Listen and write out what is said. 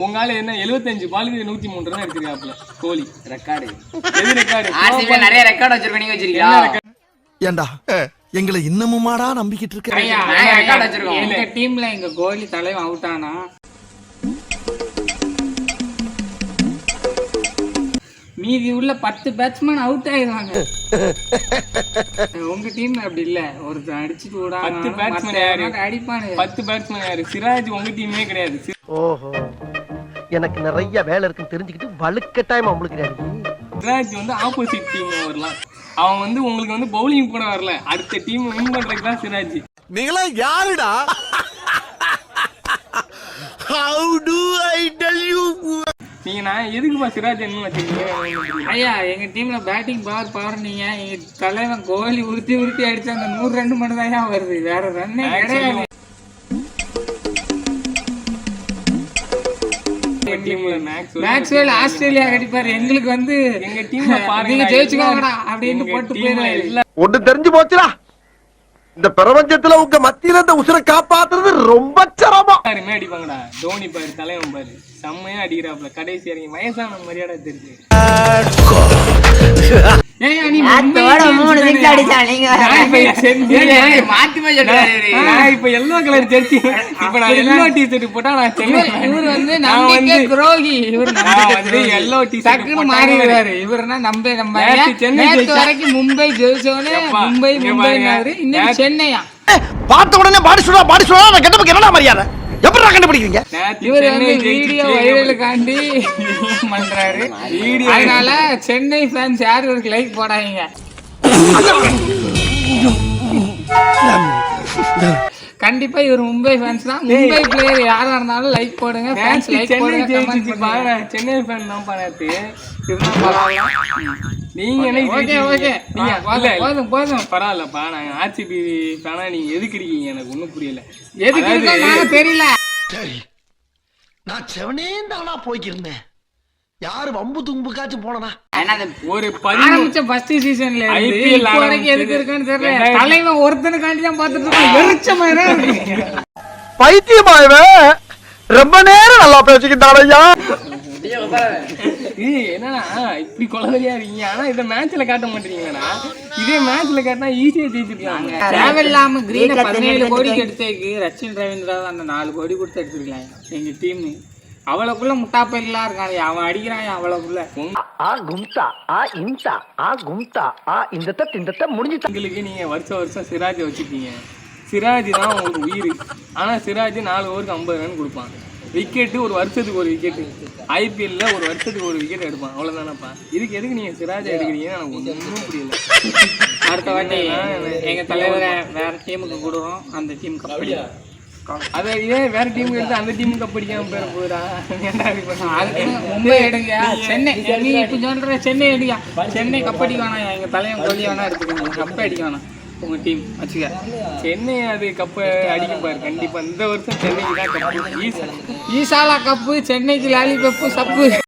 உங்கால என்ன 75 பாலுக்கு நூத்தி மூணு ரன் எடுத்திருக்காப்ல கோலி. ரெக்கார்டு எது ரெக்கார்டு ஆர்சிபி நிறைய ரெக்கார்ட் வச்சிருக்கோம் நீங்க வச்சிருக்கீங்களா? ஏண்டா எங்களை இன்னமுமாடா நம்பிக்கிட்டு இருக்க? எங்க டீம்ல எங்க கோலி தலைவன் அவுட் ஆனா மீதி உள்ள பத்து பேட்ஸ்மேன் அவுட் ஆயிடுவாங்க உங்க டீம்ல அப்படி இல்ல. ஒருத்தன் அடிச்சுட்டு விடாம பத்து batsman மத்த யாரு? அடிப்பானு. பத்து பேட்ஸ்மேன் யாரு? சிராஜ் உங்க டீமே கிடையாது. ஓஹோ. எனக்கு நிறைய வேலை இருக்குன்னு தெரிஞ்சுக்கிட்டு வலுக்கட்டாயமா முழுக்கிறாரு சிராஜ் வந்து ஆப்போசிட் டீம் வரலாம். அவன் வந்து உங்களுக்கு வந்து பவுலிங் கூட வரல. அடுத்த டீம் வின் பண்றதுக்கு தான் சிராஜ் நீங்களா யாருடா? How do I tell you நீங்க நான் எதுக்குப்பா சிராஜ் என்ன வச்சிருக்கீங்க ஐயா எங்க டீம்ல பேட்டிங் பவர் பவர் நீங்க எங்க தலைவன் கோலி உருத்தி உருத்தி அடிச்ச அந்த நூறு ரன் மட்டும் தான் வருது. வேற ரன்னே கிடையாது. மேக்ஸ்வெல் ஆஸ்திரேலியா அடிப்பாரு. எங்களுக்கு வந்து எங்க பாருங்க நீங்க ஜெயிச்சுக்கோங்கடா அப்படின்னு போட்டு எல்லா ஒண்ணு தெரிஞ்சு போச்சுடா. இந்த பிரபஞ்சத்துல உங்க மத்தியில இந்த உசுரை காப்பாத்துறது ரொம்ப சிரமம். அடிப்பாங்கடா. தோனி பாரு தலைவன் பாரு. செம்மையா அடிக்கிறாப்ல கடைசி இறங்கி வயசான மரியாதை தெரிஞ்சு இப்ப எல்லோ கலர் ஜெர்சி. இப்ப நான் எல்லோ டி-ஷர்ட் போட்டா நான் இவர் வந்து நான் வந்து துரோகி. இவர் வந்து துரோகி. yellow t-shirt டக்குன்னு போட்டா மாறிடுவாரு. இவர்னா நம்ப நம்ம சென்னை வரைக்கும் மும்பை ஜெயிச்சவனே எப்பா, மும்பை பாருங்க. இன்னைக்கு சென்னையா? பார்த்த உடனே பாடி சொல்றா பாடி சொல்றா நான் கெட்டப்புக்கு என்னடா மரியாதை? எப்படிடா கண்டுபிடிக்கிறீங்க? இவர் வந்து வீடியோ. வைரலுக்காண்டி பண்றாரு. வீடியோ அதனால சென்னை ஃபேன்ஸ் யாரும் இவருக்கு லைக் போடாதீங்க. கண்டிப்பா இவர் மும்பை ஃபேன்ஸ் தான். மும்பை பிளேயர் யாரா இருந்தாலும் லைக் போடுங்க. ஃபேன்ஸ் லைக் போடுங்க சென்னை நேத்து. இருந்தா பரவாயில்ல. நீங்க ஓகே நீங்க- போதும். போதும் பரவாயில்லப்பா. நான் ஆர்சிபி ஃபேனா நீங்க எதுக்கு இருக்கீங்க எனக்கு ஒண்ணும் புரியல. எதுக்கு நாங்க தெரியல. சரி நான் செவனே தானா போய்க்கிருந்தேன். யாரு வம்பு தும்புக்காச்சும் போனனா ஒரு ஆரம்பிச்ச ஃபர்ஸ்ட் சீசன்ல இப்போ வரைக்கும் எதுக்கு இருக்குன்னு தெரியல. தலைவன் ஒருத்தனுக்காண்டி தான் பார்த்துட்டு இருக்கோம் எரிச்சமாயிரம் இருக்கு? பைத்தியமாயவன் ரொம்ப நேரம் நல்லா பேசிக்கிட்டான் ஐயா. இது என்னன்னா இப்படி குழந்தையா இருக்கீங்க? ஆனா இத மேட்ச்ல காட்ட மாட்டீங்கடா இதே மேட்ச்ல காட்டினா ஈஸியா ஜெயிச்சிருக்கலாம் தேவையில்லாம கிரீன பதினேழு கோடிக்கு எடுத்தேக்கு ரச்சின் ரவீந்திரா அந்த நாலு கோடி கொடுத்து எடுத்துருக்கலாம் எங்க டீம் அவ்வளவுக்குள்ள முட்டாப்பெல்லாம் இருக்கான். அவன் அடிக்கிறான் அவ்வளவுக்குள்ள ஆ கும்தா ஆ இம்தா ஆ கும்தா ஆ இந்த தத்து இந்த தத்து முடிஞ்சு உங்களுக்கு நீங்க வருஷம் வருஷம் சிராஜை வச்சுப்பீங்க. சிராஜ் தான் உங்களுக்கு உயிர். ஆனா சிராஜ் நாலு ஓவருக்கு ஐம்பது ரன் கொடுப்பான் விக்கெட்டு ஒரு வருஷத்துக்கு ஒரு விக்கெட்டு ஐபிஎல்ல ஒரு வருஷத்துக்கு ஒரு விக்கெட் எடுப்பான். அவ்வளவுதானப்பா. இதுக்கு எதுக்கு நீங்க சிராஜை எடுக்கிறீங்கன்னு எனக்கு ஒன்றும் புரியல. அடுத்த வாட்டி எங்க தலைவரை வேற டீமுக்கு கொடுறோம் அந்த டீம் கப்படி அதை இதே வேற டீமுக்கு எடுத்து அந்த டீமுக்கு கப்படிக்காம பேர? அதுக்கு மும்பை எடுங்க. சென்னை. நீ இப்ப சொல்ற சென்னை எடுங்க சென்னை கப்படி வேணாம். எங்க தலைவன் கோலி வேணா எடுத்துக்கோங்க. கப்பை அடிக்க வேணாம். உங்கள் டீம் வச்சுக்க. சென்னை அது கப்ப அடிக்கும் பாரு. கண்டிப்பா இந்த வருஷம் சென்னைக்கு தான் கப்பு ஈசாலா கப்பு சென்னைக்கு லாலிபப்பு சப்பு.